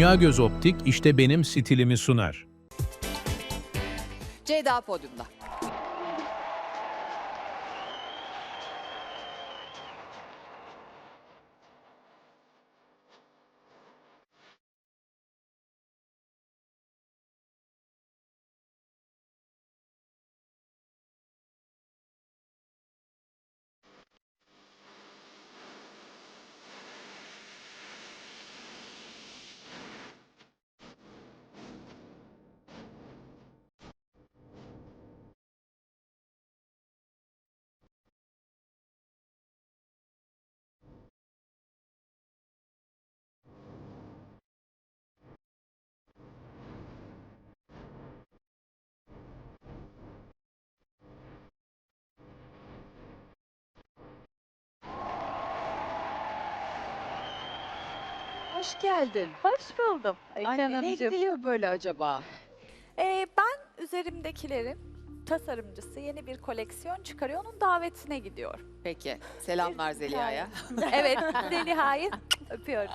Dünya Göz Optik işte benim stilimi sunar. Ceyda podyumda. Hoş geldin. Hoş buldum. Ay, Ayşen ne Hanımcığım. gidiyor böyle acaba? Ee, ben üzerimdekilerin tasarımcısı yeni bir koleksiyon çıkarıyor. Onun davetine gidiyor. Peki. Selamlar Zeliha'ya. evet, Zeliha'yı öpüyorum.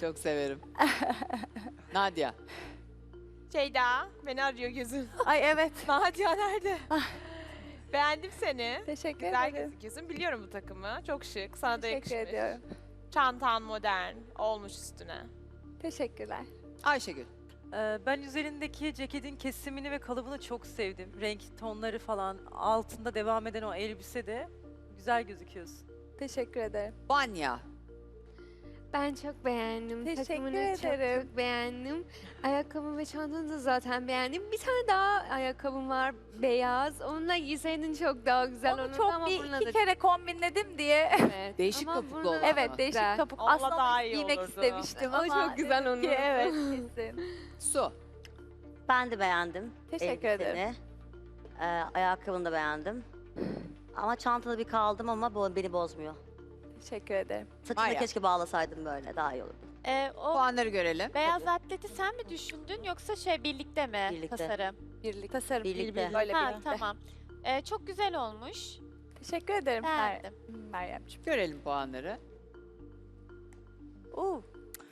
Çok severim. Nadia. Ceyda beni arıyor gözüm. Ay evet. Nadia nerede? Beğendim seni. Teşekkür Güzel ederim. gözüküyorsun. Biliyorum bu takımı. Çok şık. Sana da Teşekkür yakışmış. ediyorum. Çantan modern. Olmuş üstüne. Teşekkürler. Ayşegül. Ee, Ben üzerindeki ceketin kesimini ve kalıbını çok sevdim. Renk tonları falan, altında devam eden o elbise de güzel gözüküyorsun. Teşekkür ederim. Vanya. Ben çok beğendim. Teşekkür Takımını çok ederim. çok beğendim. Ayakkabı ve çantanı da zaten beğendim. Bir tane daha ayakkabım var beyaz. Onunla giyseydin çok daha güzel Onu olurdu çok ama bir bununla iki da kere kombinledim diye. evet. Değişik Ama topuklu bununla olan evet, değişik güzel. topuk. Onunla Aslında daha iyi giymek olurdu. istemiştim O ama çok güzel dedim ki evet, kesin. Su. Ben de beğendim. Teşekkür elbiseni. ederim. Ee, ayakkabını da beğendim. Ama çantada bir kaldım ama bu beni bozmuyor. Teşekkür ederim. Saçını Maya. keşke bağlasaydım böyle daha iyi olurdu. Ee, o Puanları görelim. beyaz atleti sen mi düşündün yoksa şey birlikte mi Birlikte. tasarım? Birlikte. Tasarım Birlikte. Böyle ha birlikte. tamam. Ee, çok güzel olmuş. Teşekkür ederim. Mer Beğendim. Meryemciğim. Görelim puanları. Uuu.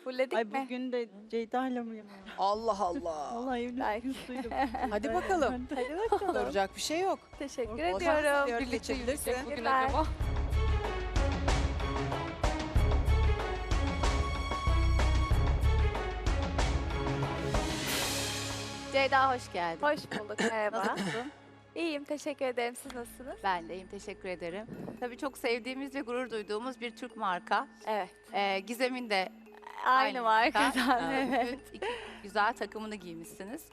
Fulledik Ay mi? bugün de Ceyda'yla mı ya? Allah Allah. Vallahi öyle Belki. yüzlüydüm. Hadi bakalım. Hadi bakalım. Soracak bir şey yok. Teşekkür O zaman ediyorum. diyorum, geçebilirsin. Teşekkürler. Ceyda hoş geldin. Hoş bulduk. Merhaba. Nasılsın? İyiyim. Teşekkür ederim. Siz nasılsınız? Ben de iyiyim, teşekkür ederim. Tabii çok sevdiğimiz ve gurur duyduğumuz bir Türk marka. Evet. Ee, Gizem'in de Aynı, markadan. Evet. iki güzel takımını giymişsiniz.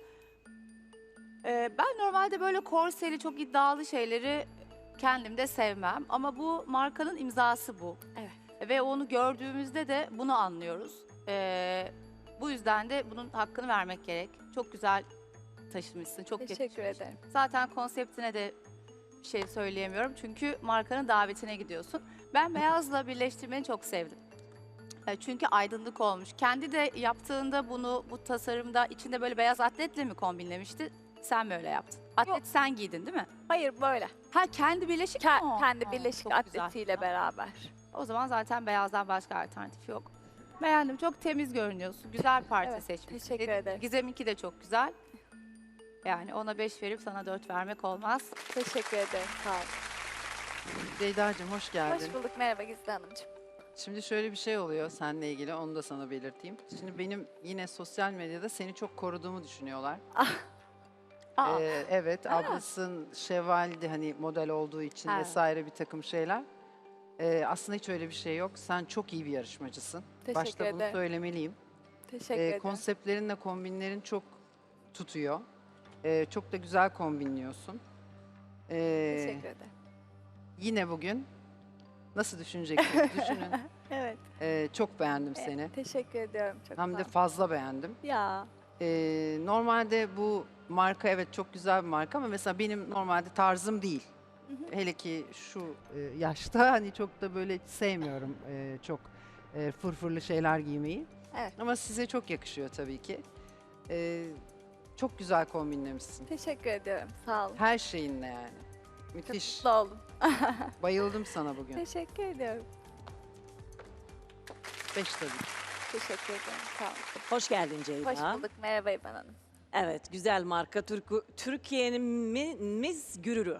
Ee, ben normalde böyle korseli, çok iddialı şeyleri kendimde sevmem. Ama bu markanın imzası bu. Evet. Ve onu gördüğümüzde de bunu anlıyoruz. Ee, bu yüzden de bunun hakkını vermek gerek. Çok güzel taşımışsın, çok Teşekkür yakışmış. ederim. Zaten konseptine de bir şey söyleyemiyorum. Çünkü markanın davetine gidiyorsun. Ben beyazla birleştirmeni çok sevdim. E, Çünkü aydınlık olmuş. Kendi de yaptığında bunu bu tasarımda içinde böyle beyaz atletle mi kombinlemişti? Sen mi öyle yaptın? Atlet sen giydin değil mi? Hayır böyle. Ha kendi birleşik Ke- mi o? kendi Ha, birleşik çok güzel. atletiyle beraber. O zaman zaten beyazdan başka alternatif yok. Beğendim. Çok temiz görünüyorsun. Güzel parça Evet, seçmişsin. teşekkür Dedim, ederim. Gizem'inki de çok güzel. Yani ona 5 verip sana 4 vermek olmaz. Teşekkür ederim. Sağ olun. Ceyda'cığım hoş geldin. Hoş bulduk. Merhaba Gizli Hanımcığım. Şimdi şöyle bir şey oluyor seninle ilgili onu da sana belirteyim. Şimdi benim yine sosyal medyada seni çok koruduğumu düşünüyorlar. Aa, Ee, evet ablasın Şevval'di hani model olduğu için Ha. vesaire bir takım şeyler. Ee, aslında hiç öyle bir şey yok. Sen çok iyi bir yarışmacısın. teşekkür Başta bunu ederim. söylemeliyim. Teşekkür Ee, ederim. konseptlerinle kombinlerin çok tutuyor. Ee, çok da güzel kombinliyorsun. Ee, Teşekkür ederim. Yine bugün nasıl düşüneceksiniz düşünün. Evet. Ee, çok beğendim seni. Teşekkür ediyorum. Çok Hem sağ de olun. fazla beğendim. Ya. Ee, normalde bu marka evet çok güzel bir marka ama mesela benim normalde tarzım değil. Hele ki şu e, yaşta hani çok da böyle sevmiyorum e, çok e, fırfırlı şeyler giymeyi. Evet. Ama size çok yakışıyor tabii ki. Ee, çok güzel kombinlemişsin. Teşekkür ediyorum. Sağ olun. Her şeyinle yani. Çok Müthiş. mutlu oldum. Bayıldım sana bugün. Teşekkür ediyorum. Beş tabii. Teşekkür ederim. Sağ olun. Hoş geldin Ceyda. Hoş bulduk. Merhaba İban Hanım. Evet, güzel marka. Türkü, Türkiye'miz gururu.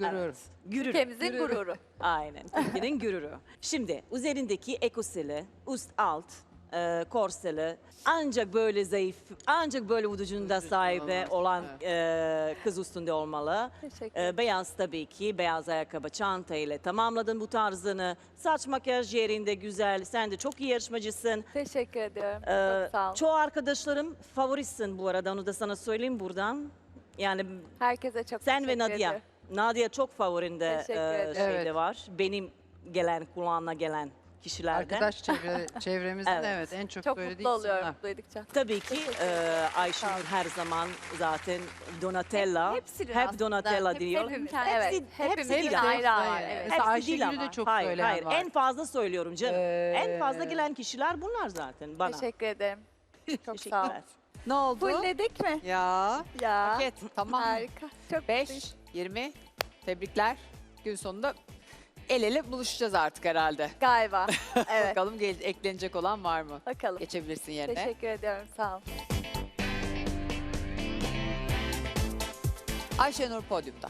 Evet, gururu. Ülkemizin gururu. Aynen, Türkiye'nin gururu. Şimdi üzerindeki ekoseli, üst alt, e, korseli, ancak böyle zayıf, ancak böyle vücudunda sahibi olan e, kız üstünde olmalı. Teşekkür. E, beyaz tabii ki, beyaz ayakkabı, çanta ile tamamladın bu tarzını. Saç makyaj yerinde güzel, sen de çok iyi yarışmacısın. Teşekkür ediyorum. Ee, Çok sağ olun. çoğu arkadaşlarım favorisin bu arada onu da sana söyleyeyim buradan. Yani Herkese çok sen ve teşekkür Nadia. ederim. Nadia çok favorinde Teşekkür e, ederim. şeyde Evet. var. Benim gelen kulağına gelen kişilerden. Arkadaş çevre, çevremizin Evet. evet. en çok, Çok söylediği mutlu oluyorum isimler. duydukça. Tabii ki e, Ayşenur her zaman zaten Donatella. Hepsinin hep aslında. Donatella Hep- diyor. hepimiz- Hepsi, Evet, hepsi hepimizin değil ama. ayrı Evet. Mesela Hepsi Ayşegül'ü ama. de çok hayır, söyleyen hayır. var. En fazla söylüyorum canım. Ee, En fazla gelen kişiler bunlar zaten bana. Teşekkür ederim. Çok sağ. Teşekkürler. Ne oldu? Fullledik mi? Ya. Ya. Paket. Tamam. Harika. Çok 5, mutluyum. 20. Tebrikler. Gün sonunda el ele buluşacağız artık herhalde. Galiba. Evet. Bakalım gel- eklenecek olan var mı? Bakalım. Geçebilirsin yerine. Teşekkür ediyorum. Sağ olun. Ayşenur podyumda.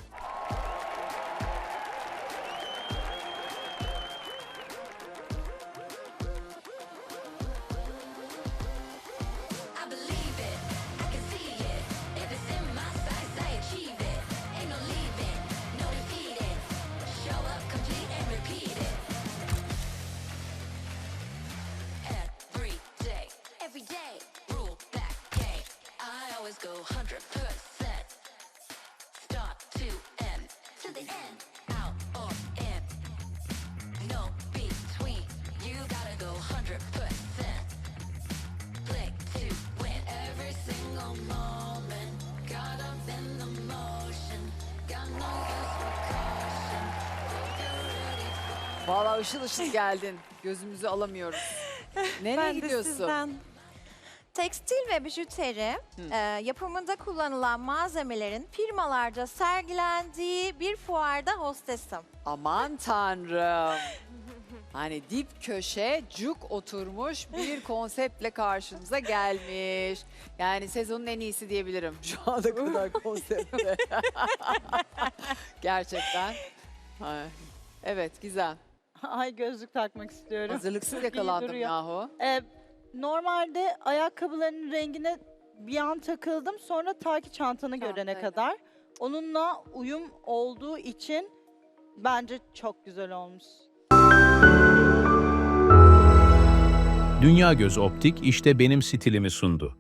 Valla ışıl ışıl geldin. Gözümüzü alamıyoruz. Nereye gidiyorsun? Tekstil ve bijuteri e, yapımında kullanılan malzemelerin firmalarca sergilendiği bir fuarda hostesim. Aman tanrım. Hani dip köşe cuk oturmuş bir konseptle karşımıza gelmiş. Yani sezonun en iyisi diyebilirim şu ana kadar konsepte. Gerçekten. Evet Gizem. Ay gözlük takmak istiyorum. Hazırlıksız yakalandım duruyor. yahu. Ee, normalde ayakkabıların rengine bir an takıldım. Sonra ta ki çantanı görene Çantayla. kadar. Onunla uyum olduğu için bence çok güzel olmuş. Dünya Göz Optik işte benim stilimi sundu.